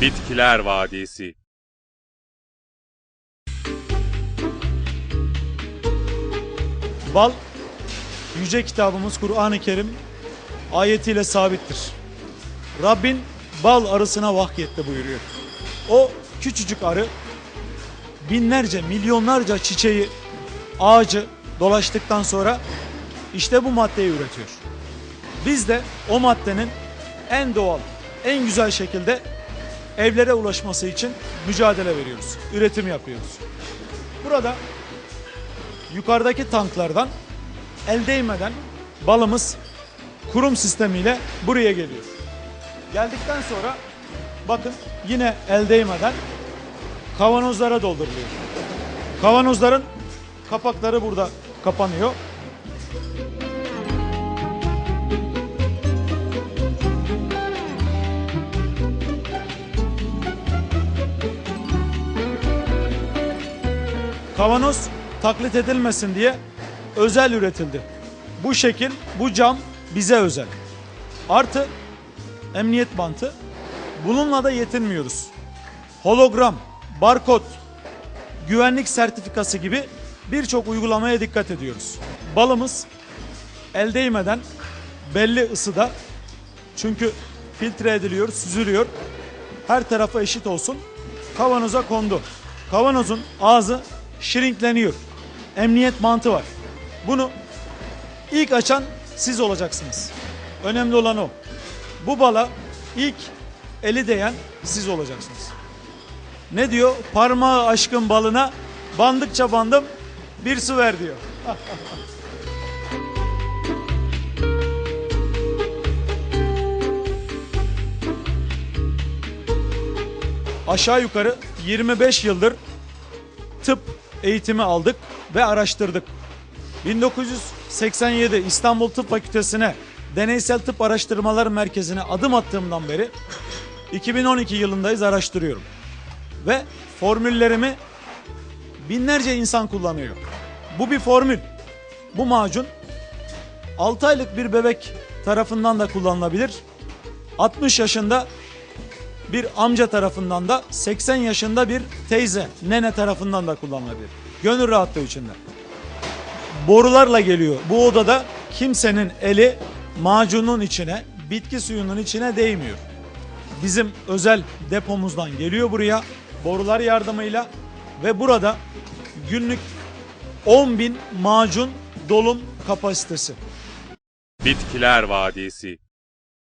Bitkiler Vadisi Bal, yüce kitabımız Kur'an-ı Kerim ayetiyle sabittir. Rabbin bal arısına vahyetti buyuruyor. O küçücük arı binlerce, milyonlarca çiçeği, ağacı dolaştıktan sonra işte bu maddeyi üretiyor. Biz de o maddenin en doğal, en güzel şekilde evlere ulaşması için mücadele veriyoruz. Üretim yapıyoruz. Burada yukarıdaki tanklardan el değmeden balımız kurum sistemiyle buraya geliyor. Geldikten sonra bakın yine el değmeden kavanozlara dolduruluyor. Kavanozların kapakları burada kapanıyor. Kavanoz taklit edilmesin diye özel üretildi. Bu şekil, bu cam bize özel. Artı emniyet bantı. Bununla da yetinmiyoruz. Hologram, barkod, güvenlik sertifikası gibi birçok uygulamaya dikkat ediyoruz. Balımız el değmeden belli ısıda çünkü filtre ediliyor, süzülüyor. Her tarafa eşit olsun. Kavanoza kondu. Kavanozun ağzı şirinkleniyor. Emniyet mantı var. Bunu ilk açan siz olacaksınız. Önemli olan o. Bu bala ilk eli değen siz olacaksınız. Ne diyor? Parmağı aşkın balına bandıkça bandım bir su ver diyor. Aşağı yukarı 25 yıldır tıp eğitimi aldık ve araştırdık. 1987 İstanbul Tıp Fakültesine Deneysel Tıp Araştırmalar Merkezi'ne adım attığımdan beri 2012 yılındayız araştırıyorum. Ve formüllerimi binlerce insan kullanıyor. Bu bir formül. Bu macun 6 aylık bir bebek tarafından da kullanılabilir. 60 yaşında bir amca tarafından da 80 yaşında bir teyze, nene tarafından da kullanılabilir. Gönül rahatlığı içinde. Borularla geliyor. Bu odada kimsenin eli macunun içine, bitki suyunun içine değmiyor. Bizim özel depomuzdan geliyor buraya borular yardımıyla ve burada günlük 10 bin macun dolum kapasitesi. Bitkiler Vadisi